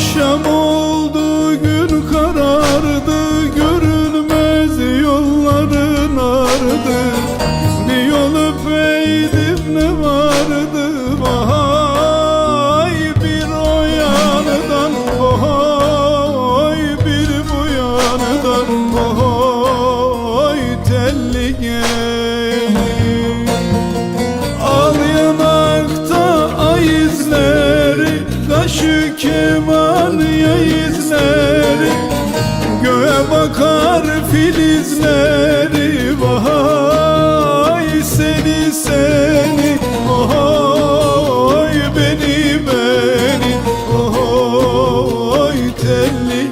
Akşam oldu gün karardı Görünmez yolların ardı. Bir yol öpeydim ne vardı? Vay bir o yandan Vay bir bu yandan. Vay telli gelin. Al yanakta ay izleri Kaşı keman filizleri Vay seni seni Vay beni beni Vay telli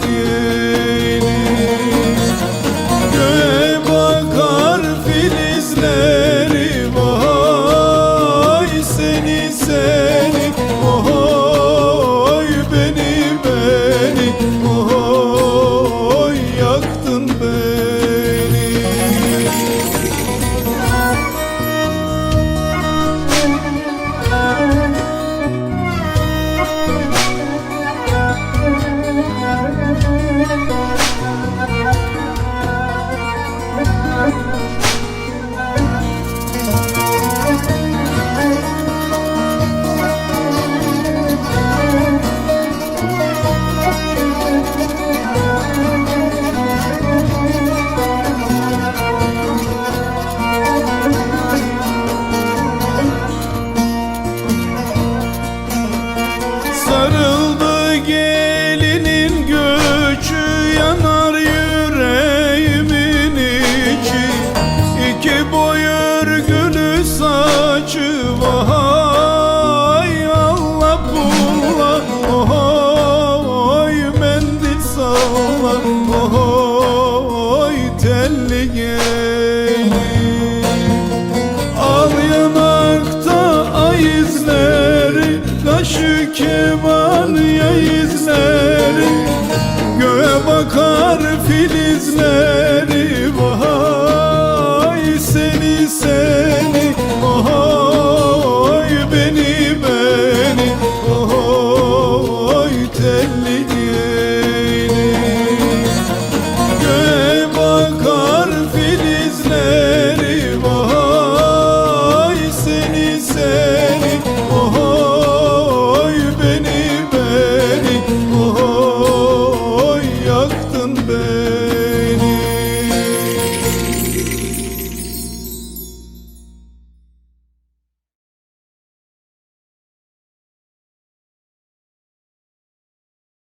gelinin göçü yanar yüreğimin içi. İki boy örgülü saçı vay Allah bulla Oy mendil salla Oy telli gelin. Al yanakta ay izleri Kaşı değiliz ne?